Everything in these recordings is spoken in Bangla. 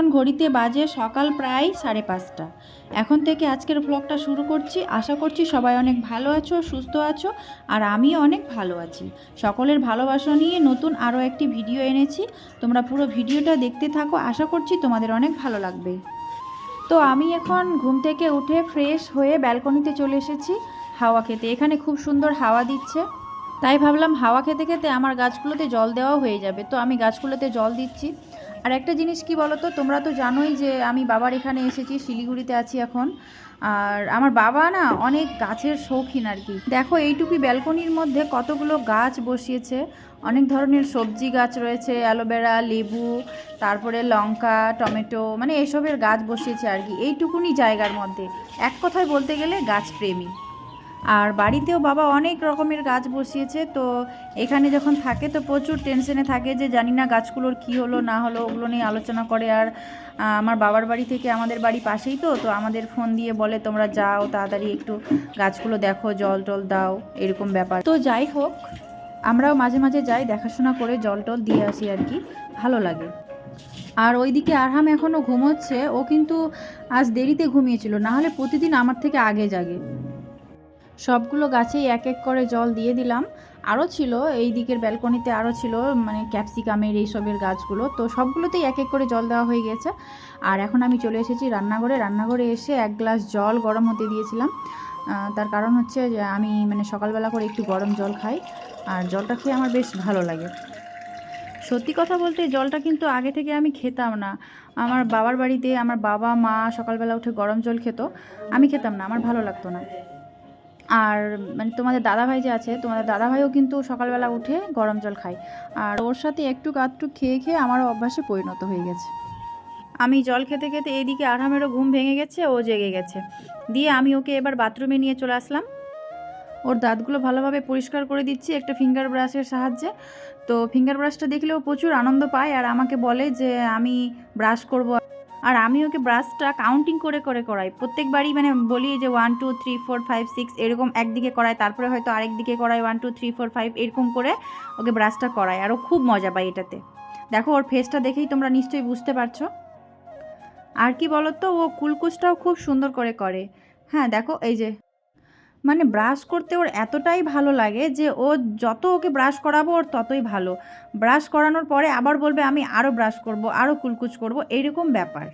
এখন ঘড়িতে বাজে সকাল প্রায় সাড়ে পাঁচটা। এখন থেকে আজকের ব্লগটা শুরু করছি। আশা করছি সবাই অনেক ভালো আছো, সুস্থ আছো, আর আমিও অনেক ভালো আছি। সকলের ভালোবাসা নিয়ে নতুন আরও একটি ভিডিও এনেছি। তোমরা পুরো ভিডিওটা দেখতে থাকো। আশা করছি তোমাদের অনেক ভালো লাগবে। তো আমি এখন ঘুম থেকে উঠে ফ্রেশ হয়ে ব্যালকনিতে চলে এসেছি। হাওয়া খেতে। এখানে খুব সুন্দর হাওয়া দিচ্ছে। তাই ভাবলাম হাওয়া খেতে খেতে আমার গাছগুলোতে জল দেওয়াও হয়ে যাবে। তো আমি গাছগুলোতে জল দিচ্ছি। আর একটা জিনিস কি বলো তো তোমরা তো জানোই যে আমি বাবার এখানে এসেছি, শিলিগুড়িতে আছি এখন। আর আমার বাবা না অনেক গাছের শৌখিন আর কি। দেখো, এইটুকুই ব্যালকনির মধ্যে কতগুলো গাছ বসিয়েছে। অনেক ধরনের সবজি গাছ রয়েছে, অ্যালোভেরা, লেবু, তারপরে লঙ্কা, টমেটো মানে এসবের গাছ বসিয়েছে আর কি। এইটুকুনি জায়গার মধ্যে। এক কথায় বলতে গেলে গাছপ্রেমী আর বাড়িতেও বাবা অনেক রকমের গাছ বসিয়েছে, তো এখানে যখন থাকে তো প্রচুর টেনশনে থাকে যে জানি না গাছগুলোর কি হলো, না হলো, ওগুলো নিয়ে আলোচনা করে। আর আমার বাবার বাড়ি থেকে আমাদের বাড়ি পাশেই তো তো আমাদের ফোন দিয়ে বলে, তোমরা যাও তাড়াতাড়ি একটু গাছগুলো দেখো, জল টল দাও, এরকম ব্যাপার। তো যাই হোক, আমরাও মাঝে মাঝে যাই দেখাশোনা করে জল টল দিয়ে আসি আর কি, ভালো লাগে। আর ওইদিকে আরহাম এখনও ঘুমোচ্ছে, ও কিন্তু আজ দেরিতে ঘুমিয়েছিল, না হলে প্রতিদিন আমার থেকে আগে জাগে। সবগুলো গাছেই এক এক করে জল দিয়ে দিলাম। আরও ছিল, এই দিকের ব্যালকনিতে আরও ছিল মানে ক্যাপসিকামের এইসবের গাছগুলো। তো সবগুলোতেই এক এক করে জল দেওয়া হয়ে গেছে। আর এখন আমি চলে এসেছি রান্নাঘরে। রান্নাঘরে এসে এক গ্লাস জল গরম হতে দিয়েছিলাম। তার কারণ হচ্ছে যে আমি মানে সকালবেলা করে একটু গরম জল খাই। আর জলটা খেয়ে আমার বেশ ভালো লাগে। সত্যি কথা বলতে জলটা কিন্তু আগে থেকে আমি খেতাম না। আমার বাবার বাড়িতে আমার বাবা, মা সকালবেলা উঠে গরম জল খেত। আমি খেতাম না, আমার ভালো লাগতো না। আর মানে তোমাদের দাদাভাই যে আছে, তোমাদের দাদাভাইও কিন্তু সকালবেলা উঠে গরম জল খায়। আর ওর সাথে একটু আধটু খেয়ে খেয়ে আমারও অভ্যাসে পরিণত হয়ে গেছে। আমি জল খেতে খেতে এদিকে আরামেরও ঘুম ভেঙে গেছে, ও জেগে গেছে। দিয়ে আমি ওকে এবার বাথরুমে নিয়ে চলে আসলাম। ওর দাঁতগুলো ভালোভাবে পরিষ্কার করে দিচ্ছি একটা ফিঙ্গার ব্রাশের সাহায্যে। তো ফিঙ্গার ব্রাশটা দেখলেও প্রচুর আনন্দ পায় আর আমাকে বলে যে, আমি ব্রাশ করব আর আমি ওকে ব্রাশটা কাউন্টিং করে করে করাই। প্রত্যেকবারই মানে বলি যে one two three four five six এরকম একদিকে করাই তারপরে হয়তো আরেক দিকে করাই one two three four five এরকম করে ওকে ব্রাশটা করাই আর ও খুব মজা পায় এটাতে। দেখো, ওর ফেসটা দেখেই তোমরা নিশ্চয়ই বুঝতে পারছ। আর কি বলতো, ও কুলকুচটাও খুব সুন্দর করে করে। হ্যাঁ দেখো, এই যে মানে ব্রাশ করতে ওর এতটাই ভালো লাগে যে ও যত ওকে ব্রাশ করাবো ওর ততই ভালো। ব্রাশ করানোর পরে আবার বলবে আমি আরও ব্রাশ করব আরও কুলকুচ করব এইরকম ব্যাপার।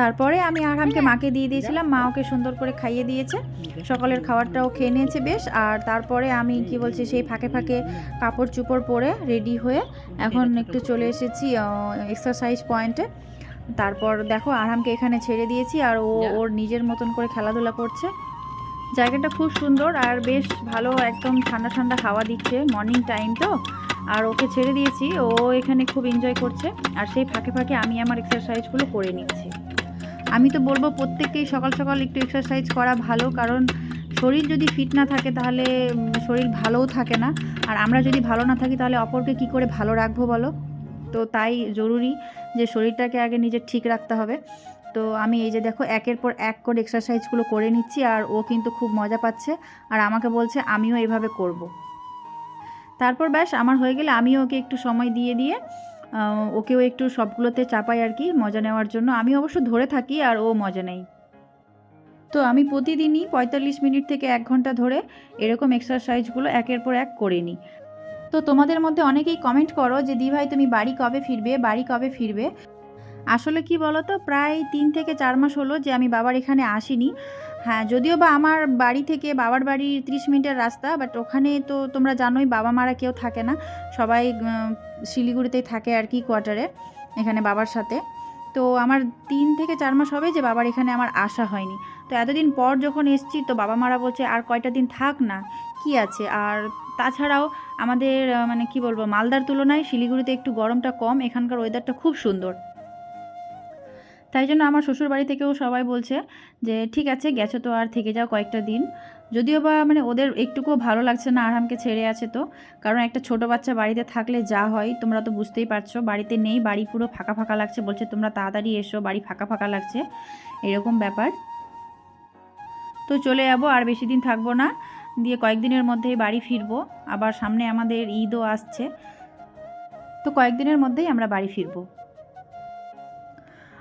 তারপরে আমি আরহামকে মাকে দিয়ে দিয়েছিলাম মা ওকে সুন্দর করে খাইয়ে দিয়েছে। সকালের খাবারটাও খেয়ে নিয়েছে বেশ। আর তারপরে আমি কি বলছি সেই ফাঁকে ফাঁকে কাপড় চুপড় পরে রেডি হয়ে এখন একটু চলে এসেছি এক্সারসাইজ পয়েন্টে তারপর দেখো আরহামকে এখানে ছেড়ে দিয়েছি আর ও ওর নিজের মতন করে খেলাধুলা করছে। জায়গাটা খুব সুন্দর আর বেশ ভালো একদম ঠান্ডা ঠান্ডা হাওয়া দিচ্ছে মর্নিং টাইম তো। আর ওকে ছেড়ে দিয়েছি, ও এখানে খুব এনজয় করছে। আর সেই ফাঁকে ফাঁকে আমি আমার এক্সারসাইজগুলো করে নিচ্ছি আমি তো বলব প্রত্যেককেই সকাল সকাল একটু এক্সারসাইজ করা ভালো, কারণ শরীর যদি ফিট না থাকে তাহলে শরীর ভালোও থাকে না। আর আমরা যদি ভালো না থাকি তাহলে অপরকে কি করে ভালো রাখব বলো? তো তাই জরুরি যে শরীরটাকে আগে নিজের ঠিক রাখতে হবে। তো আমি এই যে দেখো, একের পর এক করে এক্সারসাইজগুলো করে নিচ্ছি আর ও কিন্তু খুব মজা পাচ্ছে আর আমাকে বলছে আমিও এইভাবে করব। তারপর ব্যাস আমার হয়ে গেলে আমিও ওকে একটু সময় দিয়ে দিয়ে ওকেও একটু সবগুলোতে চাপাই আর কি মজা নেওয়ার জন্য। আমি অবশ্য ধরে থাকি আর ও মজা নেই। তো আমি প্রতিদিনই পঁয়তাল্লিশ মিনিট থেকে এক ঘণ্টা ধরে এরকম এক্সারসাইজগুলো একের পর এক করে নিই। তো তোমাদের মধ্যে অনেকেই কমেন্ট করো যে দি ভাই তুমি বাড়ি কবে ফিরবে? বাড়ি কবে ফিরবে? আসলে কি বলো তো প্রায় তিন থেকে চার মাস হলো যে আমি বাবার এখানে আসিনি। হ্যাঁ যদিও বা আমার বাড়ি থেকে বাবার বাড়ির ত্রিশ মিনিটের রাস্তা বাট ওখানে তো তোমরা জানোই বাবা মারা কেউ থাকে না। সবাই শিলিগুড়িতেই থাকে আর কি কোয়ার্টারে এখানে বাবার সাথে। তো আমার তিন থেকে চার মাস হবে যে বাবার এখানে আমার আসা হয়নি। তো এতদিন পর যখন এসছি, তো বাবা মারা বলছে, আর কয়টা দিন থাক না, কি আছে? আর তাছাড়াও আমাদের মানে কি বলব, মালদার তুলনায় শিলিগুড়িতে একটু গরমটা কম, এখানকার ওয়েদারটা খুব সুন্দর। তাই জন্য আমার শ্বশুর বাড়ি থেকেও সবাই বলছে যে, ঠিক আছে, গেছো তো আর থেকে যাও কয়েকটা দিন। যদিও বা মানে ওদের একটুকুও ভালো লাগছে না আরহামকে ছেড়ে আছে তো। কারণ একটা ছোট বাচ্চা বাড়িতে থাকলে যা হয়, তোমরা তো বুঝতেই পারছ, বাড়িতে নেই, বাড়ি পুরো ফাঁকা ফাঁকা লাগছে বলছে, তোমরা তাড়াতাড়ি এসো, বাড়ি ফাঁকা ফাঁকা লাগছে। এরকম ব্যাপার। তো চলে যাব, আর বেশি দিন থাকব না, দিয়ে কয়েকদিনের মধ্যেই বাড়ি ফিরবো। আবার সামনে আমাদের ঈদও আসছে। তো কয়েকদিনের মধ্যেই আমরা বাড়ি ফিরবো।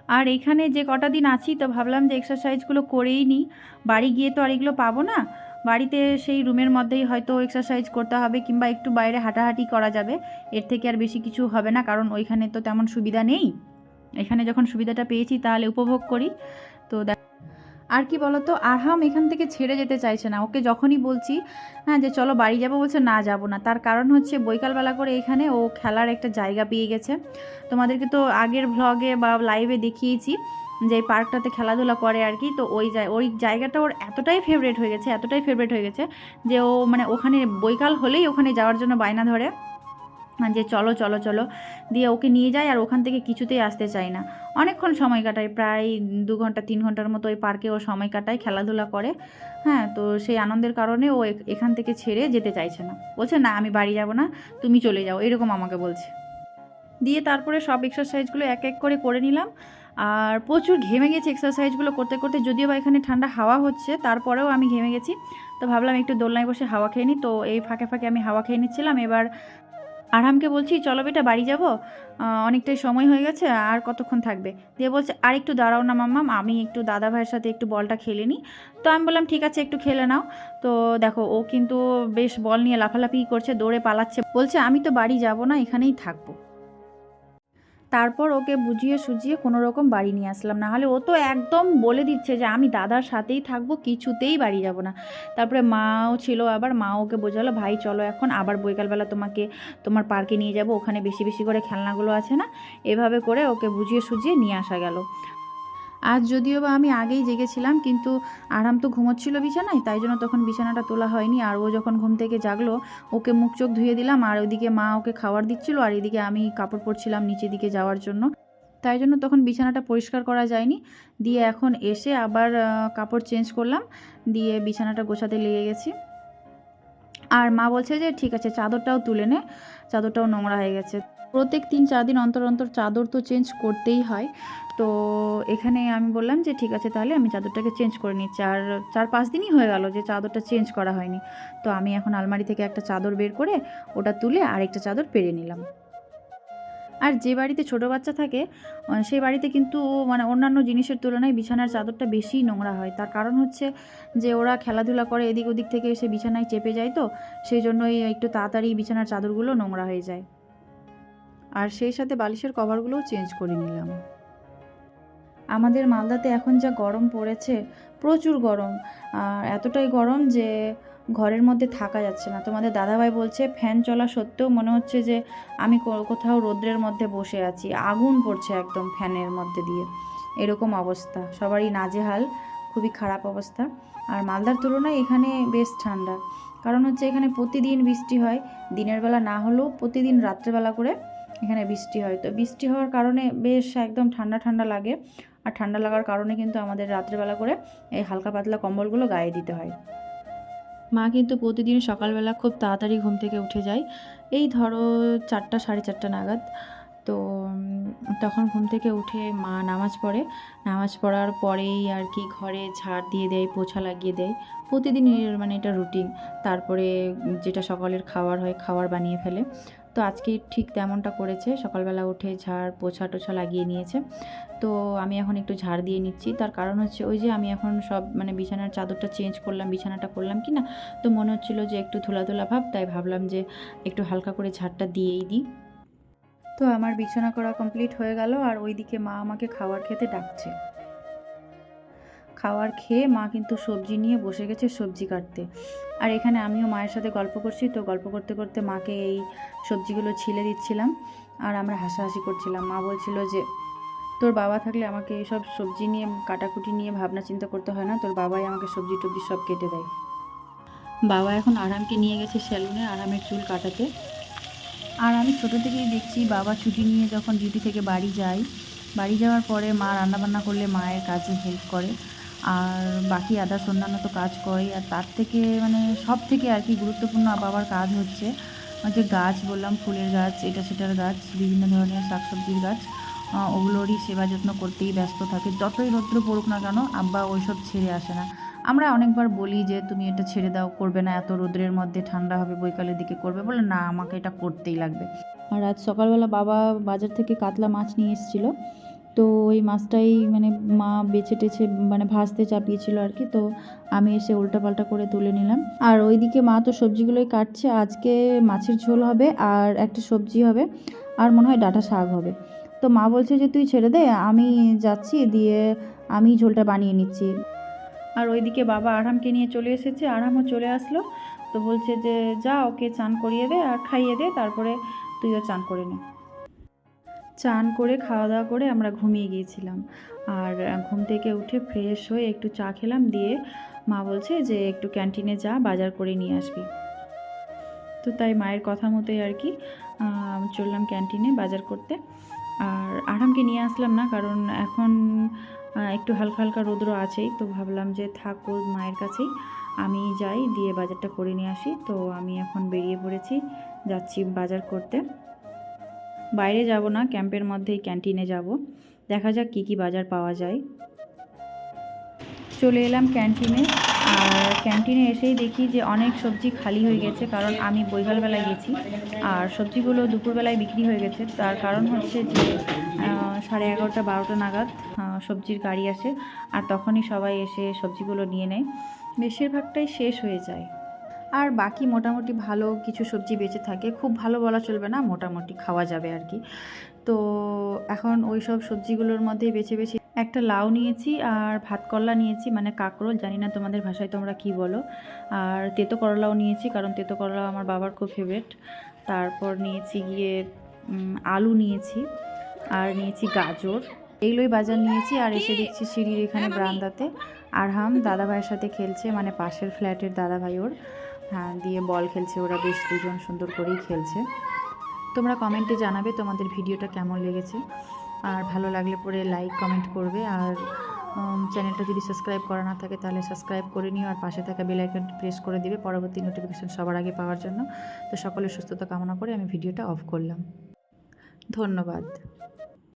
আর এখানে যে কটা দিন আছি তো ভাবলাম যে এক্সারসাইজগুলো করেই নিই বাড়ি গিয়ে তো আর এগুলো পাবো না। বাড়িতে সেই রুমের মধ্যেই হয়তো এক্সারসাইজ করতে হবে কিংবা একটু বাইরে হাঁটাহাঁটি করা যাবে। এর থেকে আর বেশি কিছু হবে না, কারণ ওইখানে তো তেমন সুবিধা নেই। এখানে যখন সুবিধাটা পেয়েছি তাহলে উপভোগ করি। তো দেখ- আর কি বলতো, আরহাম এখান থেকে ছেড়ে যেতে চাইছে না। ওকে যখনই বলছি হ্যাঁ যে চলো বাড়ি যাব, বলছে না যাব না। তার কারণ হচ্ছে বৈকালবেলা করে এখানে ও খেলার একটা জায়গা পেয়ে গেছে। তোমাদেরকে তো আগের ভ্লগে বা লাইভে দেখিয়েছি যে এই পার্কটাতে খেলাধুলা করে আর কি। তো ওই ওই জায়গাটা ওর এতটাই ফেভারেট হয়ে গেছে, এতটাই ফেভারেট হয়ে গেছে যে ও মানে ওখানে বৈকাল হলেই ওখানে যাওয়ার জন্য বায়না ধরে। যে চলো চলো চলো, দিয়ে ওকে নিয়ে যায় আর ওখান থেকে কিছুতেই আসতে চায় না। অনেকক্ষণ সময় কাটায়, প্রায় দু ঘণ্টা, তিন ঘণ্টার মতো ওই পার্কে ও সময় কাটায়, খেলাধুলা করে। হ্যাঁ তো সেই আনন্দের কারণে ও এখান থেকে ছেড়ে যেতে চাইছে না। বলছে, না, আমি বাড়ি যাব না, তুমি চলে যাও। এরকম আমাকে বলছে। দিয়ে তারপরে সব এক্সারসাইজগুলো এক এক করে করে নিলাম। আর প্রচুর ঘেমে গেছি এক্সারসাইজগুলো করতে করতে। যদিও বা এখানে ঠান্ডা হাওয়া হচ্ছে, তারপরেও আমি ঘেমে গেছি। তো ভাবলাম একটু দোলনায় বসে হাওয়া খেয়ে নিই। তো এই ফাঁকে ফাঁকে আমি হাওয়া খেয়ে নিচ্ছিলাম। এবার আরামকে বলছি, চলো বেটা, বাড়ি যাব। অনেকটাই সময় হয়ে গেছে, আর কতক্ষণ থাকবে? দিয়ে বলছে, আর একটু দাঁড়াও না মাম্মাম, আমি একটু দাদা ভাইয়ের সাথে একটু বলটা খেলে নিই। তো আমি বললাম, ঠিক আছে, একটু খেলে নাও। তো দেখো, ও কিন্তু বেশ বল নিয়ে লাফালাফি করছে, দৌড়ে পালাচ্ছে। বলছে, আমি তো বাড়ি যাব না, এখানেই থাকব। তারপর ওকে বুঝিয়ে সুঝিয়ে কোনো রকম বাড়ি নিয়ে আসলাম। না হলে ও তো একদম বলে দিচ্ছে যে, আমি দাদার সাথেই থাকব, কিছুতেই বাড়ি যাব না। তারপরে মাও ছিল আবার, মা ওকে বোঝালো, ভাই, চলো এখন আবার বৈকালবেলা তোমাকে, তোমার পার্কে নিয়ে যাব, ওখানে বেশি বেশি করে খেলনাগুলো আছে না? এভাবে করে ওকে বুঝিয়ে সুঝিয়ে নিয়ে আসা গেল। আজ যদিও বা আমি আগেই জেগেছিলাম, কিন্তু আরাম তো ঘুমোচ্ছিল বিছানায়, তাই জন্য তখন বিছানাটা তোলা হয়নি। আর ও যখন ঘুম থেকে জাগলো, ওকে মুখ চোখ ধুয়ে দিলাম, আর ওইদিকে মা ওকে খাবার দিচ্ছিল, আর এদিকে আমি কাপড় পরছিলাম নিচের দিকে যাওয়ার জন্য। তাই জন্য তখন বিছানাটা পরিষ্কার করা যায়নি। দিয়ে এখন এসে আবার কাপড় চেঞ্জ করলাম, দিয়ে বিছানাটা গোছাতে লেগে গেছি। আর মা বলছে যে, ঠিক আছে, চাদরটাও তুলে নে, চাদরটাও নোংরা হয়ে গেছে। প্রত্যেক তিন চার দিন অন্তর অন্তর চাদর তো চেঞ্জ করতেই হয়। তো এখানে আমি বললাম যে, ঠিক আছে তাহলে আমি চাদরটাকে চেঞ্জ করে নিচ্ছি। আর চার পাঁচ দিনই হয়ে গেল যে চাদরটা চেঞ্জ করা হয়নি। তো আমি এখন আলমারি থেকে একটা চাদর বের করে ওটা তুলে আরেকটা চাদর পেরে নিলাম। আর যে বাড়িতে ছোট বাচ্চা থাকে সেই বাড়িতে কিন্তু মানে অন্যান্য জিনিসের তুলনায় বিছানার চাদরটা বেশি নোংরা হয়। তার কারণ হচ্ছে যে, ওরা খেলাধুলা করে এদিক ওদিক থেকে এসে বিছানায় চেপে যায় তো, সেই জন্যই একটু তাড়াতাড়ি বিছানার চাদরগুলো নোংরা হয়ে যায়। আর সেই সাথে বালিশের কভারগুলোও চেঞ্জ করে নিলাম। আমাদের মালদাতে এখন যা গরম পড়েছে, প্রচুর গরম। এতটাই গরম যে ঘরের মধ্যে থাকা যাচ্ছে না। তোমাদের দাদাভাই বলছে, ফ্যান চলা সত্ত্বেও মনে হচ্ছে যে আমি কোথাও রোদ্রের মধ্যে বসে আছি। আগুন পড়ছে একদম ফ্যানের মধ্যে দিয়ে। এরকম অবস্থা। সবারই নাজেহাল, খুবই খারাপ অবস্থা। আর মালদার তুলনায় এখানে বেশ ঠান্ডা। কারণ হচ্ছে এখানে প্রতিদিন বৃষ্টি হয়, দিনের বেলা না হলেও প্রতিদিন রাত্রেবেলা করে এখানে বৃষ্টি হয়। তো বৃষ্টি হওয়ার কারণে বেশ একদম ঠান্ডা ঠান্ডা লাগে। আর ঠান্ডা লাগার কারণে কিন্তু আমাদের রাত্রেবেলা করে এই হালকা পাতলা কম্বলগুলো গায়ে দিতে হয়। মা কিন্তু প্রতিদিন সকালবেলা খুব তাড়াতাড়ি ঘুম থেকে উঠে যায়। এই ধরো চারটা, সাড়ে চারটা নাগাদ। তো তখন ঘুম থেকে উঠে মা নামাজ পড়ে। নামাজ পড়ার পরেই আর কি ঘরে ঝাড় দিয়ে দেয়, পোছা লাগিয়ে দেয়। প্রতিদিনের মানে এটা রুটিন। তারপরে যেটা সকালের খাওয়ার হয় খাওয়ার বানিয়ে ফেলে। তো আজকে ঠিক তেমনটা করেছে। সকালবেলা উঠে ঝাড় পোছা টোছা লাগিয়ে নিয়েছে। তো আমি এখন একটু ঝাড় দিয়ে নিচ্ছি। তার কারণ হচ্ছে ওই যে আমি এখন সব মানে বিছানার চাদরটা চেঞ্জ করলাম, বিছানাটা করলাম কি না তো মনে হচ্ছিল যে একটু ধুলা ধুলা ভাব, তাই ভাবলাম যে একটু হালকা করে ঝাড়টা দিয়েই দিই। তো আমার বিছানা করা কমপ্লিট হয়ে গেল আর ওইদিকে মা আমাকে খাবার খেতে ডাকছে। খাবার খেয়ে মা কিন্তু সবজি নিয়ে বসে গেছে সবজি কাটতে। আর এখানে আমিও মায়ের সাথে গল্প করছি, তো গল্প করতে করতে মাকে এই সবজিগুলো ছিলে দিচ্ছিলাম আর আমরা হাসাহাসি করছিলাম। মা বলছিল যে, তোর বাবা থাকলে আমাকে এইসব সবজি নিয়ে, কাটাকুটি নিয়ে ভাবনা চিন্তা করতে হয় না, তোর বাবাই আমাকে সবজি টবজি সব কেটে দেয়। বাবা এখন আরামকে নিয়ে গেছে সেলুনে আরামের চুল কাটাতে। আর আমি ছোটো থেকেই দেখছি বাবা ছুটি নিয়ে যখন ডিউটি থেকে বাড়ি যায়, বাড়ি যাওয়ার পরে মা রান্নাবান্না করলে মায়ের কাজে হেল্প করে। আর বাকি আদার্স অন্যান্য তো কাজ করেই, আর তার থেকে মানে সব থেকে আর কি গুরুত্বপূর্ণ বাবার কাজ হচ্ছে যে গাছ বললাম, ফুলের গাছ, এটা সেটার গাছ, বিভিন্ন ধরনের শাকসবজির গাছ ওগুলোরই সেবা যত্ন করতেই ব্যস্ত থাকে, যতই রৌদ্র পড়ুক না কেন আব্বা ওইসব ছেড়ে আসে না। আমরা অনেকবার বলি যে, তুমি এটা ছেড়ে দাও, করবে না, এত রোদ্রের মধ্যে ঠান্ডা হবে, বৈকালের দিকে করবে। বলে, না, আমাকে এটা করতেই লাগবে। আর আজ সকালবেলা বাবা বাজার থেকে কাতলা মাছ নিয়ে এসেছিল। তো ওই মাছটাই মানে মা বেছে টেছে মানে ভাজতে চাপিয়েছিল আর কি, তো আমি এসে উল্টাপাল্টা করে তুলে নিলাম। আর ওইদিকে মা তো সবজিগুলোই কাটছে, আজকে মাছের ঝোল হবে আর একটা সবজি হবে আর মনে হয় ডাঁটা শাক হবে। তো মা বলছে যে, তুই ছেড়ে দে, আমি যাচ্ছি দিয়ে আমি ঝোলটা বানিয়ে নিচ্ছি। আর ওইদিকে বাবা আরামকে নিয়ে চলে এসেছে, আরামও চলে আসলো। তো বলছে যে, যা, ওকে চান করিয়ে দে আর খাইয়ে দে, তারপরে তুইও চান করে নে। চান করে খাওয়া দাওয়া করে আমরা ঘুমিয়ে গিয়েছিলাম। আর ঘুম থেকে উঠে ফ্রেশ হয়ে একটু চা খেলাম দিয়ে মা বলছে যে, একটু ক্যান্টিনে যা, বাজার করে নিয়ে আসবি। তো তাই মায়ের কথা মতোই আর কি চললাম ক্যান্টিনে বাজার করতে। আর আরামকে নিয়ে আসলাম না, কারণ এখন একটু হালকা হালকা রৌদ্র আছেই, তো ভাবলাম যে থাক মায়ের কাছেই। আমি যাই দিয়ে বাজারটা করে নিয়ে আসি। তো আমি এখন বেরিয়ে পড়েছি, যাচ্ছি বাজার করতে। বাইরে যাব না, ক্যাম্পের মধ্যেই ক্যান্টিনে যাব। দেখা যাক কী কী বাজার পাওয়া যায়। চলে এলাম ক্যান্টিনে। আর ক্যান্টিনে এসেই দেখি যে অনেক সবজি খালি হয়ে গেছে, কারণ আমি বৈকালবেলায় গেছি। আর সবজিগুলো দুপুরবেলায় বিক্রি হয়ে গেছে। তার কারণ হচ্ছে যে সাড়ে এগারোটা, বারোটা নাগাদ সবজির গাড়ি আসে। আর তখনই সবাই এসে সবজিগুলো নিয়ে নেয়। বেশিরভাগটাই শেষ হয়ে যায়। আর বাকি মোটামুটি ভালো কিছু সবজি বেঁচে থাকে। খুব ভালো বলা চলবে না মোটামুটি খাওয়া যাবে আর কি। তো এখন ওই সব সবজিগুলোর মধ্যেই বেছে বেছে একটা লাউ নিয়েছি আর ভাত করলা নিয়েছি মানে কাঁকরোল জানি না তোমাদের ভাষায় তোমরা কি বলো। আর তেতো করলাও নিয়েছি কারণ তেতো করলা আমার বাবার খুব ফেভারিট তারপর নিয়েছি গিয়ে আলু নিয়েছি আর নিয়েছি গাজর। এইগুলোই বাজার নিয়েছি আর এসে দেখছি সিঁড়ির এখানে বারান্দাতে। আরহাম দাদা ভাইয়ের সাথে খেলছে মানে পাশের ফ্ল্যাটের দাদা ভাই ওর। হ্যাঁ দিয়ে বল খেলছে ওরা, বেশ দুজন সুন্দর করেই খেলছে। তোমরা কমেন্টে জানাবে তোমাদের ভিডিওটা কেমন লেগেছে। আর ভালো লাগলে পরে লাইক, কমেন্ট করবে। আর চ্যানেলটা যদি সাবস্ক্রাইব করা না থাকে তাহলে সাবস্ক্রাইব করে নিও। আর পাশে থাকা বেল আইকনটি প্রেস করে দিবে পরবর্তী নোটিফিকেশন সবার আগে পাওয়ার জন্য। তো সকলের সুস্থতা কামনা করে আমি ভিডিওটা অফ করলাম। ধন্যবাদ।